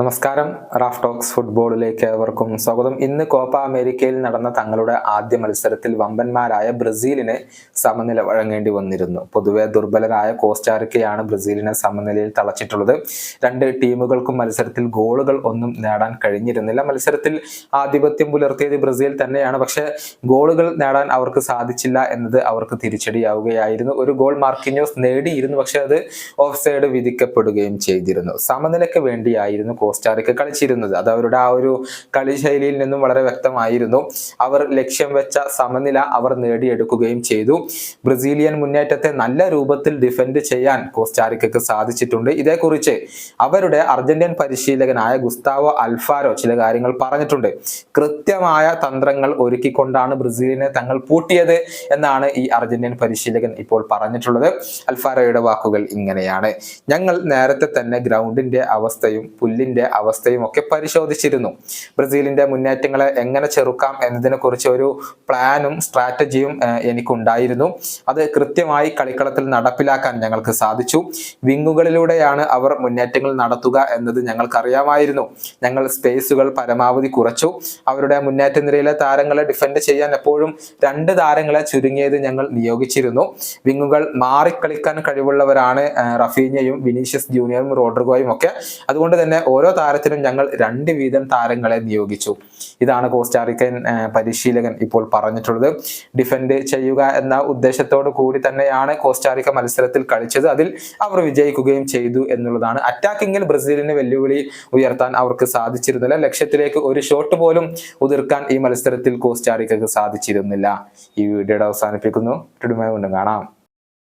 നമസ്കാരം. Raf talks ഫുട്ബോളിലേക്ക് ഏവർക്കും സ്വാഗതം. ഇന്ന് കോപ്പ അമേരിക്കയിൽ നടന്ന തങ്ങളുടെ ആദ്യ മത്സരത്തിൽ വമ്പന്മാരായ ബ്രസീലിനെ സമനില വഴങ്ങേണ്ടി വന്നിരുന്നു. പൊതുവെ ദുർബലരായ കോസ്റ്റാരിക്കയാണ് ബ്രസീലിനെ സമനിലയിൽ തളച്ചിട്ടുള്ളത്. രണ്ട് ടീമുകൾക്കും മത്സരത്തിൽ ഗോളുകൾ ഒന്നും നേടാൻ കഴിഞ്ഞിരുന്നില്ല. മത്സരത്തിൽ ആധിപത്യം പുലർത്തിയത് ബ്രസീൽ തന്നെയാണ്. പക്ഷേ ഗോളുകൾ നേടാൻ അവർക്ക് സാധിച്ചില്ല എന്നത് അവർക്ക് തിരിച്ചടിയാവുകയായിരുന്നു. ഒരു ഗോൾ മാർക്കിഞ്ഞോസ് നേടിയിരുന്നു. പക്ഷെ അത് ഓഫ് സൈഡ് വിധിക്കപ്പെടുകയും ചെയ്തിരുന്നു. സമനിലയ്ക്ക് വേണ്ടിയായിരുന്നു കോസ്റ്റാറിക്ക കളിച്ചിരുന്നത്. അത് അവരുടെ ആ ഒരു കളിശൈലിയിൽ നിന്നും വളരെ വ്യക്തമായിരുന്നു. അവർ ലക്ഷ്യം വെച്ച സമനില അവർ നേടിയെടുക്കുകയും ചെയ്തു. ബ്രസീലിയൻ മുന്നേറ്റത്തെ നല്ല രൂപത്തിൽ ഡിഫെൻഡ് ചെയ്യാൻ കോസ്റ്റാറിക്കക്ക് സാധിച്ചിട്ടുണ്ട്. ഇതേക്കുറിച്ച് അവരുടെ അർജന്റീൻ പരിശീലകനായ ഗുസ്താവോ അൽഫാരോ ചില കാര്യങ്ങൾ പറഞ്ഞിട്ടുണ്ട്. കൃത്യമായ തന്ത്രങ്ങൾ ഒരുക്കിക്കൊണ്ടാണ് ബ്രസീലിനെ തങ്ങൾ പൂട്ടിയത് എന്നാണ് ഈ അർജന്റീൻ പരിശീലകൻ ഇപ്പോൾ പറഞ്ഞിട്ടുള്ളത്. അൽഫാരോയുടെ വാക്കുകൾ ഇങ്ങനെയാണ്. ഞങ്ങൾ നേരത്തെ തന്നെ ഗ്രൗണ്ടിന്റെ അവസ്ഥയും പുല്ലിന്റെ അവസ്ഥയും ഒക്കെ പരിശോധിച്ചിരുന്നു. ബ്രസീലിന്റെ മുന്നേറ്റങ്ങളെ എങ്ങനെ ചെറുക്കാം എന്നതിനെ കുറിച്ച് ഒരു പ്ലാനും സ്ട്രാറ്റജിയും എനിക്കുണ്ടായിരുന്നു. അത് കൃത്യമായി കളിക്കളത്തിൽ നടപ്പിലാക്കാൻ ഞങ്ങൾക്ക് സാധിച്ചു. വിങ്ങുകളിലൂടെയാണ് അവർ മുന്നേറ്റങ്ങൾ നടത്തുക എന്നത് ഞങ്ങൾക്കറിയാമായിരുന്നു. ഞങ്ങൾ സ്പേസുകൾ പരമാവധി കുറച്ചു. അവരുടെ മുന്നേറ്റ നിരയിലെ താരങ്ങളെ ഡിഫെൻഡ് ചെയ്യാൻ എപ്പോഴും രണ്ട് താരങ്ങളെ ചുരുങ്ങിയത് ഞങ്ങൾ നിയോഗിച്ചിരുന്നു. വിങ്ങുകൾ മാറിക്കളിക്കാൻ കഴിവുള്ളവരാണ് റഫീനയും വിനീഷ്യസ് ജൂനിയറും റോഡ്രിഗോയും ഒക്കെ. അതുകൊണ്ട് തന്നെ ഓരോ താരത്തിനും ഞങ്ങൾ രണ്ട് വീതം താരങ്ങളെ നിയോഗിച്ചു. ഇതാണ് കോസ്റ്റാറിക്കൻ പരിശീലകൻ ഇപ്പോൾ പറഞ്ഞിട്ടുള്ളത്. ഡിഫെൻഡ് ചെയ്യുക എന്ന ഉദ്ദേശത്തോടു കൂടി തന്നെയാണ് കോസ്റ്റാറിക്ക മത്സരത്തിൽ കളിച്ചത്. അതിൽ അവർ വിജയിക്കുകയും ചെയ്തു എന്നുള്ളതാണ്. അറ്റാക്കിങ്ങിൽ ബ്രസീലിന് വെല്ലുവിളി ഉയർത്താൻ അവർക്ക് സാധിച്ചിരുന്നില്ല. ലക്ഷ്യത്തിലേക്ക് ഒരു ഷോട്ട് പോലും ഉതിർക്കാൻ ഈ മത്സരത്തിൽ കോസ്റ്റാറിക്കക്ക് സാധിച്ചിരുന്നില്ല. ഈ വീഡിയോയുടെ അവസാനിപ്പിക്കുന്നു. കാണാം.